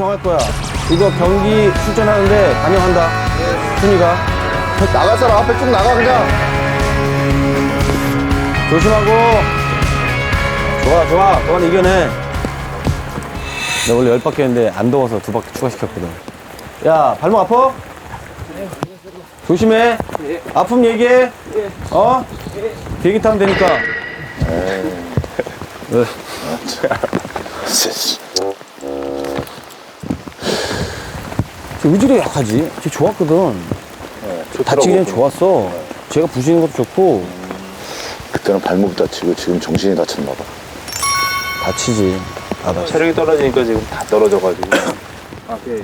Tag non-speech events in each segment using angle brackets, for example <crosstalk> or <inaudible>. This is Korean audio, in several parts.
정할 거야. 이거 경기 출전하는데 반영한다. 순이가. 나갈 사람 앞에 쭉 나가 그냥. 조심하고. 좋아, 좋아. 동안 이겨내. 내가 원래 열 바퀴 했는데 안 더워서 두 바퀴 추가시켰거든. 야, 발목 아파? 조심해. 아픔 얘기해. 어? 비행기 타면 되니까. 네. 쟤 의지력이 약하지? 쟤 좋았거든. 다치기엔 좋았어. 제가 부시는 것도 좋고, 그때는 발목이 다치고 지금 정신이 다쳤나 봐. 다치지. 다 다치. 체력이 떨어지니까 지금 다 떨어져가지고. <coughs> 아, 예,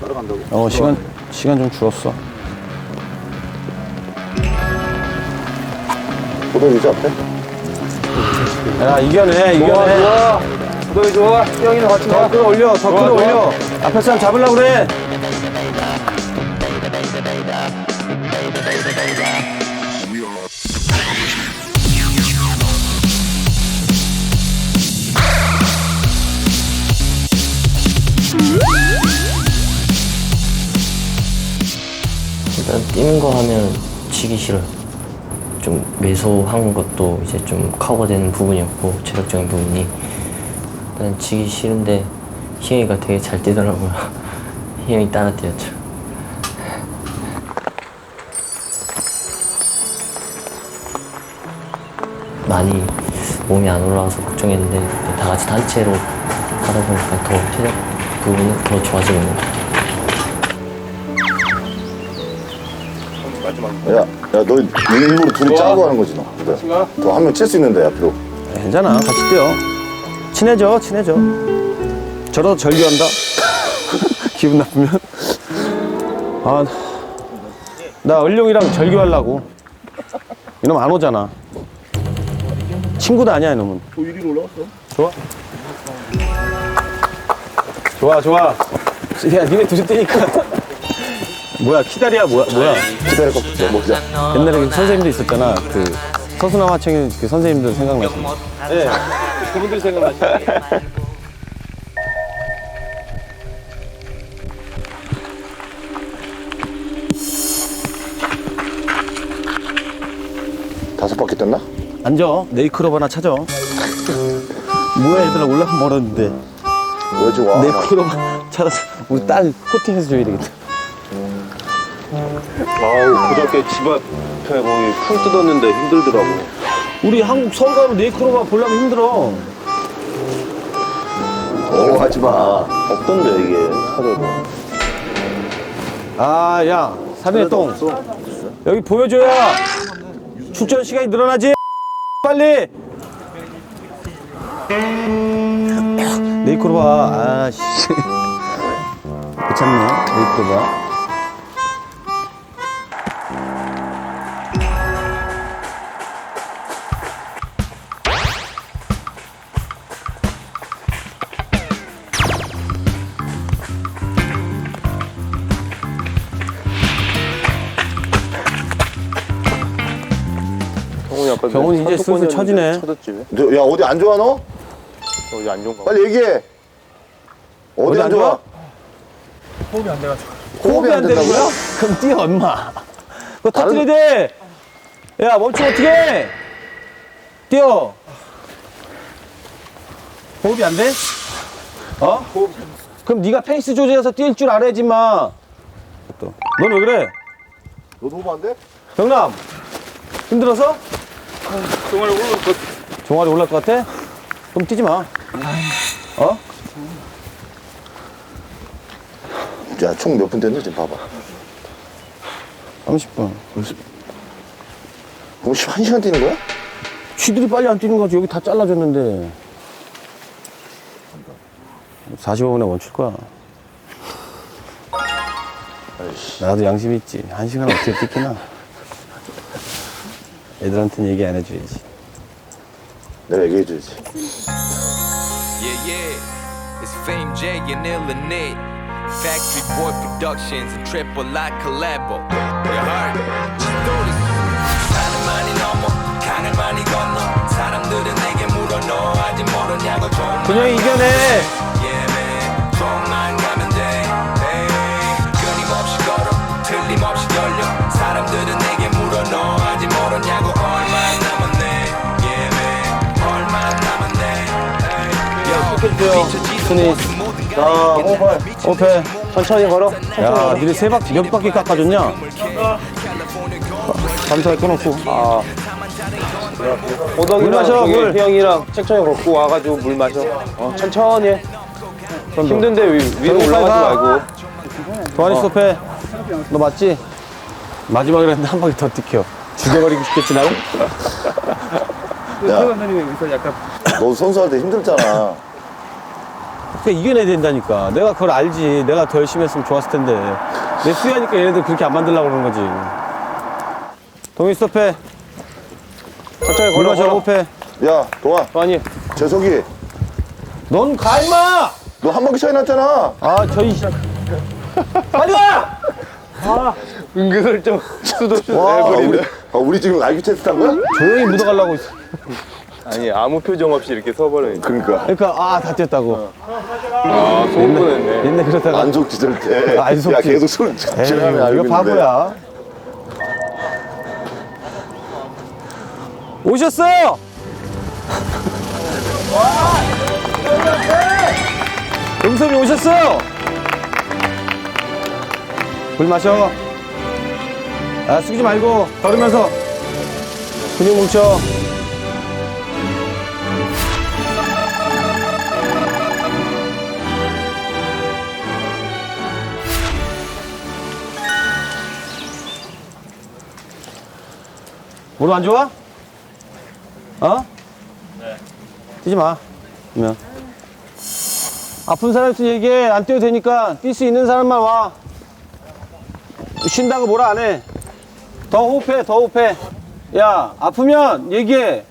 따라간다고? 어, 시간, 시간 좀 줄었어. 호동이지 앞에? 야, 이겨내, 이겨내. 너희 좋아. 형이랑 같이 더 끌어올려, 더 끌어올려. 앞에 사람 잡으려고 그래. 뛰는 거 하면 치기 싫어요. 좀 매소한 것도 이제 좀 커버되는 부분이었고 체력적인 부분이 일단 치기 싫은데 희영이가 되게 잘 뛰더라고요. <laughs> 희영이 따라 뛰었죠. 많이 몸이 안 올라와서 걱정했는데 다 같이 단체로 하다 보니까 더 체력 부분이 더 좋아지고 있는 것 같아요. 야, 야, 너 일부러 둘이 짜고 하는 거지, 너. 그래. 더한 명 칠 수 있는데, 앞으로. 괜찮아, 같이 뛰어. 친해져, 친해져. 저러다 절규한다. <laughs> 기분 나쁘면. 아, 나 을룡이랑 절규하려고. 이놈 안 오잖아. 친구도 아니야, 이놈은. 또 1위로 올라갔어. 좋아. 좋아, 좋아. 야, 니네 둘이 뛰니까. 뭐야, 키다리야, 뭐야, 뭐야. 기다려, 꺾자, 먹자. 옛날에 그 선생님도 있었잖아. 그 서수남 하청인 그 선생님들 생각나시네. 네, 그분들 생각나시네. 다섯 바퀴 떴나? 앉아. 네이클럽 하나 찾아. 뭐야, 얘들아 올라가 멀었는데. 왜 와? 네이클럽 <laughs> 찾아서 우리 딸 코팅해서 줘야 되겠다. 아우, 그저께 집 앞에 거기 풀 뜯었는데 힘들더라고. 우리 한국 서울 가면 네이클럽 보려면 힘들어. 오, 하지 마. 없던데, 이게. 찾아도. 아, 야, 사빈의 똥. 여기 보여줘야 출전 시간이 늘어나지. 빨리. 네이클럽 아, 씨. 못 참네, 경 아까 경훈이 이제 슬슬 처지네. 쳐졌지. 너, 야, 어디 안 좋아, 너? 어디 안 좋은가? 빨리 얘기해. 어디, 어디 안안 좋아? 호흡이 안 되는 거야? 그럼 뛰어, 엄마. 그거 터뜨려야 돼. 야, 멈추면 어떡해? 뛰어. 호흡이 안 돼? 어? 그럼 네가 페이스 조절해서 뛸 줄 알아야지, 마. 넌 왜 그래? 너도 호흡 안 돼? 경남, 힘들어서? 정말 오늘 그 종아리 올라올 것 같아? 그럼 뛰지 마. 어? 야, 총 몇 분 됐는지 지금 봐봐. 30분. 그럼 시- 한 시간 뛰는 거야? 쥐들이 빨리 안 뛰는 거지. 여기 다 잘라줬는데. 45분에 멈출 거야. 나도 양심 있지. 한 시간 어떻게 뛰기나. 애들한테는 얘기 안 해줘야지. 내가 얘기해줘야지. Yeah, yeah. It's Fame J and Illinois. Factory Boy Productions and Triple I collabo. You heard? Just do this. 산을 많이 넘어, 강을 많이 건너. 사람들은 내게 물어, 너 아직 모르냐고 좀. 그냥 이겨내. Yeah, man. 좀 뛰어. 순이. 자, 호흡해. 호흡해. 천천히 걸어. 야, 니네 세 바퀴, 몇 바퀴 깎아줬냐? 감사히 끊었고. 아. 물 마셔, 물. 형이랑 천천히 걷고 와가지고 물 마셔. 어, 천천히 해. 힘든데 위, 위로 저기 올라가지 가. 말고. 도환이 스톱해. 너 맞지? 마지막에 했는데 한 바퀴 더 뛰켜. 죽여버리고 싶겠지, 나를? 너 선수할 때 힘들잖아. 그러니까 이겨내야 된다니까. 내가 그걸 알지. 내가 더 열심히 했으면 좋았을 텐데. 내 수야니까 얘네들 그렇게 안 만들려고 그러는 거지. 동희 스톱해. 물 걸어, 마셔, 걸어. 호흡해. 야, 동아, 아니, 재석이, 넌 가, 임마! 너 한 바퀴 차이 났잖아. 아, 저희. 빨리 와! 은근슬쩍 수도슛 <laughs> 와, 우리, 해버리네. 아, 우리 지금 IQ 테스트 한 거야? 조용히 묻어가려고 있어. 아니, 아무 표정 없이 이렇게 서버리니까. 그러니까. 그러니까, 아, 다 뛰었다고. 아, 소름 돋았네. 옛날 그러다가. 안 속 지, 절대. 안 속지. 야, 계속 술 에이, 취하면 알고 이거 있는데. 바보야. 오셨어요! <laughs> 음섭이 오셨어요! 물 마셔. 아, 숙이지 말고, 걸으면서. 근육 뭉쳐. 무릎 안 좋아? 어? 네. 뛰지 마. 그러면. 아픈 사람 있으면 얘기해. 안 뛰어도 되니까 뛸 수 있는 사람만 와. 쉰다고 뭐라 안 해. 더 호흡해, 더 호흡해. 야, 아프면 얘기해.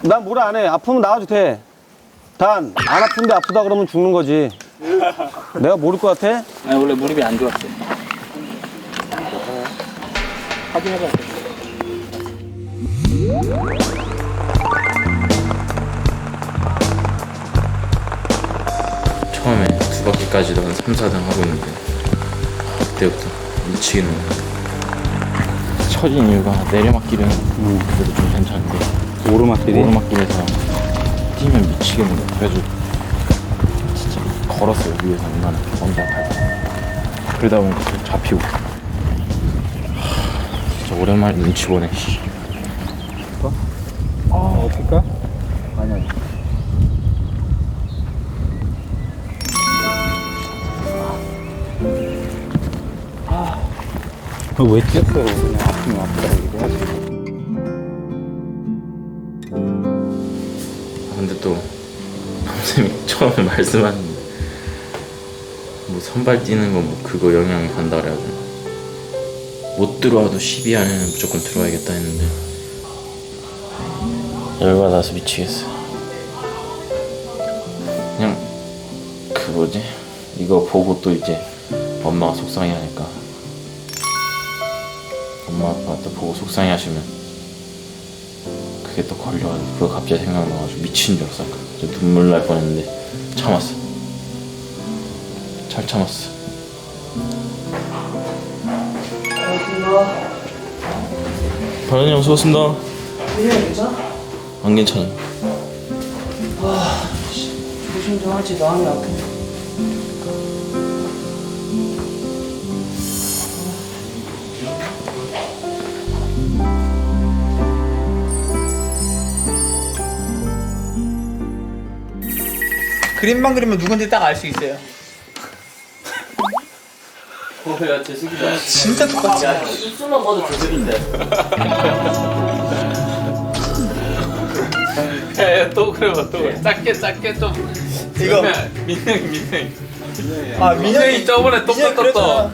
난 뭐라 안 해. 아프면 나와도 돼. 단, 안 아픈데 아프다 그러면 죽는 거지. 내가 모를 것 같아? 아니 원래 무릎이 안 좋았어요. 처음에 두 바퀴까지도 한 3, 4등 하고 있는데 그때부터 미치겠는 거야 처진 이유가 내리막길은 그래도 좀 괜찮은데 오르막길이? 오르막길에서 뛰면 미치겠는 거야 그래서 진짜 걸었어요 위에서 얼마나 밟고 그러다 보니까 잡히고. 하, 진짜 오랜만에 눈치 보네 씨. 아 어떨까? 아니야. 아, 왜 뛰었어요? 그냥 아프면 아프다고 얘기하지. 아, 근데 또 선생님이 처음에 <laughs> 말씀하는데 뭐 선발 뛰는 거 뭐 그거 영향이 간다 그래가지고 못 들어와도 12 안에는 무조건 들어와야겠다 했는데 열받아서 미치겠어. 그냥 그 뭐지? 이거 보고 또 이제 엄마가 속상해하니까. 엄마 아빠 또 보고 속상해하시면 그게 또 걸려가지고 그거 갑자기 생각나가지고 미친 줄 알았어. 눈물 날 뻔했는데 참았어. 잘 참았어. 바른이 형 수고했습니다 안 괜찮아 조심 좀 하지 마음이 아프네 그림만 그리면 누군지 딱 알 수 있어요 뭐야 재숙이다. 진짜 똑같지 입술만 봐도 재숙인데. <laughs> <laughs> 또 그래 또 그래. 작게 작게 좀. 이거 민영이 민영이. 아 민영이 저번에 똥 민영이 떴다. 그랬잖아.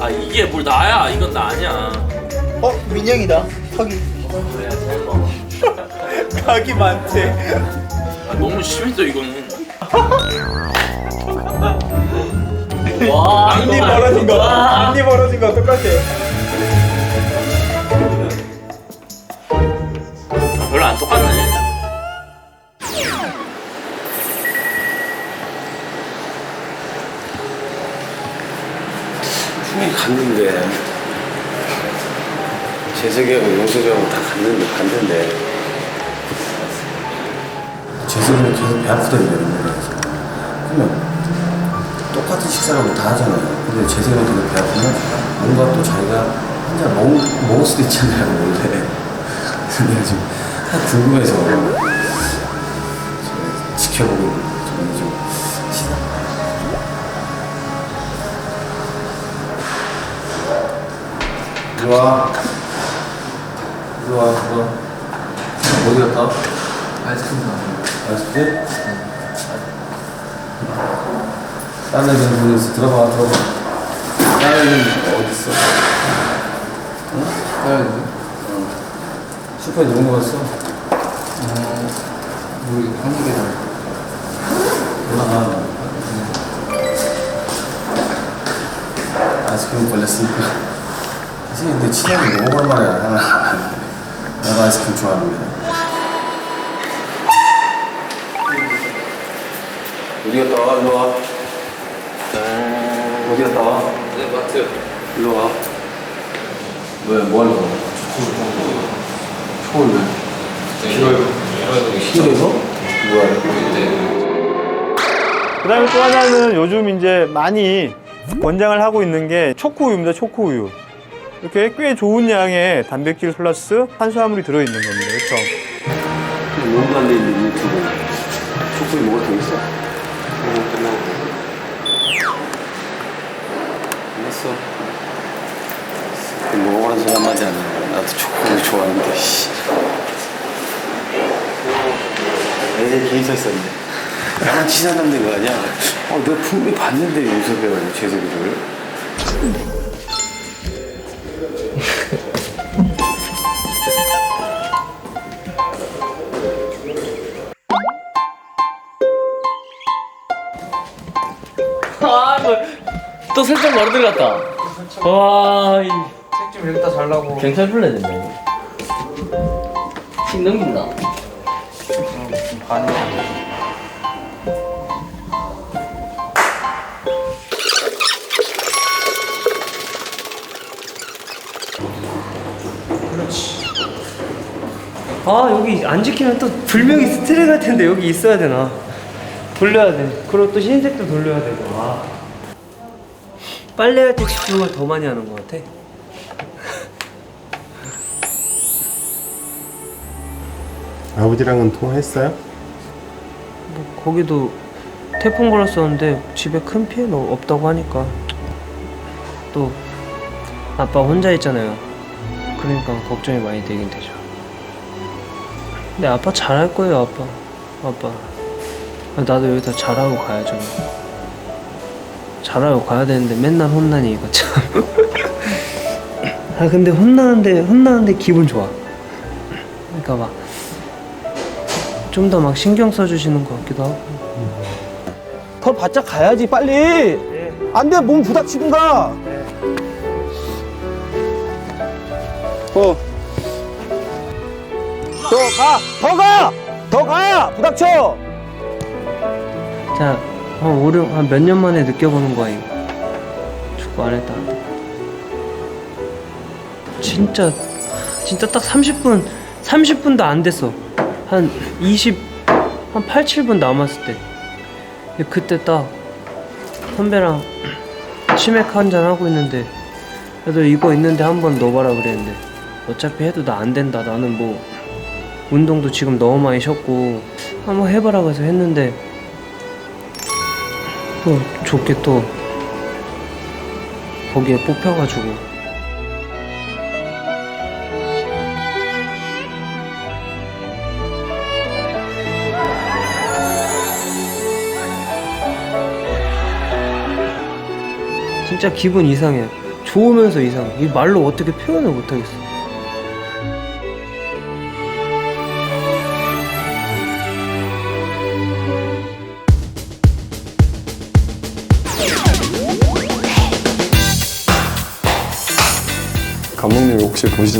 아 이게 뭘 나야? 이건 나 아니야. 어 민영이다 턱이 각이 많대 아, 너무 심했어 이거는. 앞니 벌어진 거 앞니 벌어진 거 똑같아 재석이하고 용석이하고 다 갔는데, 갔는데. 재석이는 계속 배 아프다는데, 그래서. 그러면 똑같은 식사라고 다 하잖아요. 근데 재석이는 계속 배 아프면 뭔가 또 자기가 혼자 먹, 먹을 수도 있잖아요, 원래. 그래서 지금 다 궁금해서 지켜보고 저는 좀 와. 이리 와. 어디 갔다? 와? 아이스크림 아이스크림? 다른 애들 모르겠어. 들어봐, 들어봐. 다른 애들 어디 있어? 응? 다른 애들? 응. 슈퍼에 누구 갔어? 어, 우리 한국이랑. 올라가. 아이스크림 걸렸으니까. 선생님, 근데 친하게 오랜만에 하나. 내가 아이스크림 좋아하는데. 어디 갔다 와? 일로 와. 어디 갔다 와? 네 마트 일로 와. 왜, 뭐 거야? 초월 왜? 싫어해서? 뭐야? 그 다음에 또 하나는 요즘 이제 많이 권장을 하고 있는 게 초코우유입니다. 초코우유. 이렇게 꽤 좋은 양의 단백질 플러스 탄수화물이 들어있는 겁니다. 그렇죠? 몸도 안돼 있는 유튜브. 초코에 뭐가 들어있어? 먹어, 끝나고. 알았어. 먹어보는 사람 하지 않아. 나도 초코를 좋아하는데, 씨. 애들 개인 있었는데. 나랑 친한 남자인 거 아니야? 어, 내가 분명히 봤는데, 윤석이랑 재석이를. 또 설정 바로 들어갔다. 와, 이. 책좀 여기다 잘라고. 경찰 불러야 된다, 이거. 씩 넘긴다. 아 여기 안 지키면 또 분명히 스트레 갈 텐데 여기 있어야 되나 돌려야 돼 그리고 또 흰색도 돌려야 되고 아. 빨래할 때 집중을 더 많이 하는 것 같아. 아버지랑은 통화했어요? 뭐 거기도 태풍 불었었는데 집에 큰 피해는 없다고 하니까. 또 아빠 혼자 있잖아요. 그러니까 걱정이 많이 되긴 되죠. 근데 아빠 잘할 거예요 아빠. 아빠. 나도 여기다 잘하고 가야죠 잘하고 가야 되는데 맨날 혼나니 이거 참. <laughs> 아 근데 혼나는데 혼나는데 기분 좋아. 그러니까 막 좀 더 막 신경 써주시는 것 같기도 하고. 더 바짝 가야지, 빨리! 안 돼, 몸 부닥치든가! 어. 더 가! 더 가! 더 가! 부닥쳐! 자, 한 오륙 한몇 년 만에 느껴보는 거야 이거. 축구 안 했다. 진짜 진짜 딱 30분 30분도 안 됐어. 한 20, 한 8, 7분 남았을 때. 그때 딱 선배랑 치맥 한잔 하고 있는데 그래도 이거 있는데 한 번 넣어봐라 그랬는데 어차피 해도 나 안 된다. 나는 뭐 운동도 지금 너무 많이 쉬었고 한번 해봐라 그래서 했는데 또 좋게 또 거기에 뽑혀가지고. 진짜 기분 이상해. 좋으면서 이상해 이 말로 어떻게 표현을 못하겠어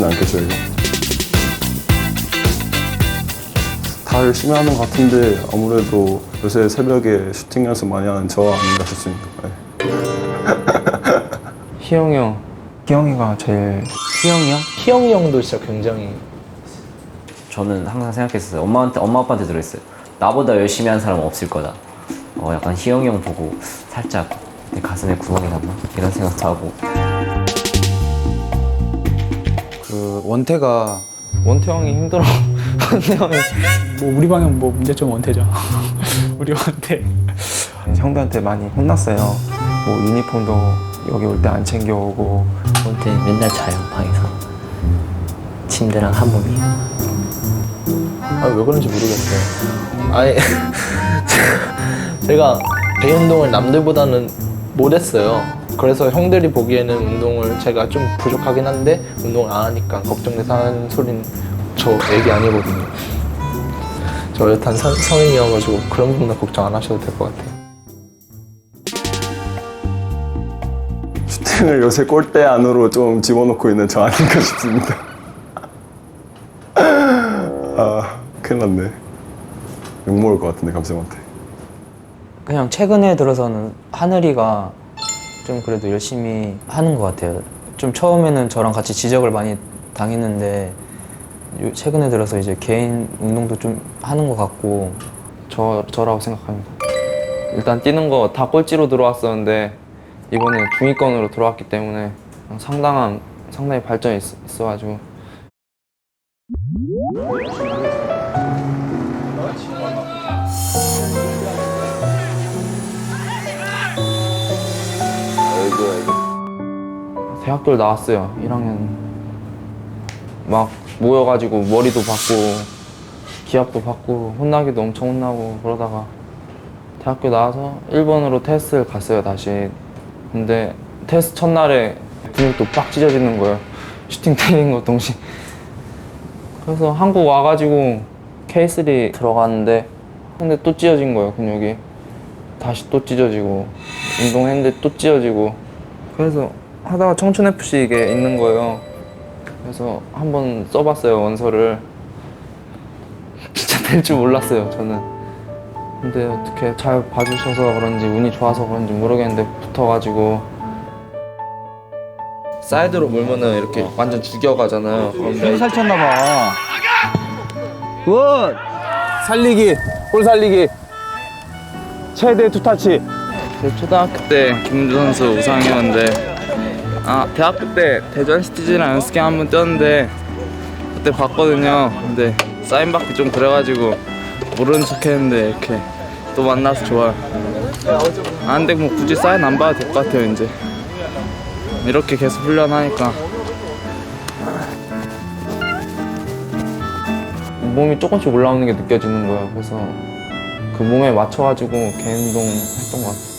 않겠죠 이거? 다 열심히 하는 것 같은데 아무래도 요새 새벽에 슈팅 연습 많이 하는 저 아닌가 싶습니다 네. <laughs> 희영이 형 희영이가 제일 희영이 형? 희영이 형도 진짜 굉장히 저는 항상 생각했어요. 엄마한테 엄마 아빠한테 들었어요. 나보다 열심히 한 사람 은 없을 거다. 어 약간 희영이 형 보고 살짝 내 가슴에 구멍이 났나 이런 생각도 하고. 원태가 원태 형이 힘들어. <laughs> 원태 형이 뭐 우리 방은 뭐 문제점 원태죠. <laughs> 우리 원태. 형들한테 많이 혼났어요. 뭐 유니폼도 여기 올 때 안 챙겨오고 원태 맨날 자요 방에서. 침대랑 한 몸이에요. 아왜 그런지 모르겠어요. 아니 <laughs> 제가 배 운동을 남들보다는 못했어요. 그래서 형들이 보기에는 운동을 제가 좀 부족하긴 한데 운동을 안 하니까 걱정돼서 하는 소린 저 얘기 아니거든요. 저 여탄 성- 성인이어가지고 그런 부분은 걱정 안 하셔도 될 것 같아요. 슈팅을 요새 골대 안으로 좀 집어넣고 있는 저 아닌가 싶습니다. 아, 큰일 났네. 욕먹을 것 같은데, 감독한테. 그냥 최근에 들어서는 하늘이가 좀 그래도 열심히 하는 것 같아요. 좀 처음에는 저랑 같이 지적을 많이 당했는데 요- 최근에 들어서 이제 개인 운동도 좀 하는 것 같고 저, 저라고 생각합니다. 일단 뛰는 거 다 꼴찌로 들어왔었는데 이번에 중위권으로 들어왔기 때문에 상당한 상당히 발전이 있, 있어가지고 대학교를 나왔어요. 1학년. 막 모여가지고 머리도 받고 기합도 받고 혼나기도 엄청 혼나고 그러다가 대학교 나와서 일본으로 테스트를 갔어요 다시. 근데 테스트 첫날에 근육도 빡 찢어지는 거예요. 슈팅 때리는 거 동시에. 그래서 한국 와가지고 K3 들어갔는데 근데 또 찢어진 거예요 근육이. 다시 또 찢어지고 운동했는데 또 찢어지고. 그래서 하다가 청춘FC 이게 있는 거예요 그래서 한번 써봤어요 원서를 <laughs> 진짜 될 줄 몰랐어요 저는 근데 어떻게 잘 봐주셔서 그런지 운이 좋아서 그런지 모르겠는데 붙어가지고 사이드로 몰면은 이렇게 완전 죽여가잖아요 그런데 살쳤나봐. 굿! 살리기, 볼 살리기. 최대 투타치. 제 초등학교 때 김주 선수 우상이었는데 아 대학교 때 대전 시티즈랑 연습경 한번 뛰었는데 그때 봤거든요. 근데 사인 받기 좀 그래가지고 모르는 척 했는데 이렇게 또 만나서 좋아요. 아 근데 뭐 굳이 사인 안 봐도 될 것 같아요 이제. 이렇게 계속 훈련하니까. 몸이 조금씩 올라오는 게 느껴지는 거예요. 그래서 그 몸에 맞춰가지고 개인 운동 했던 것 같아요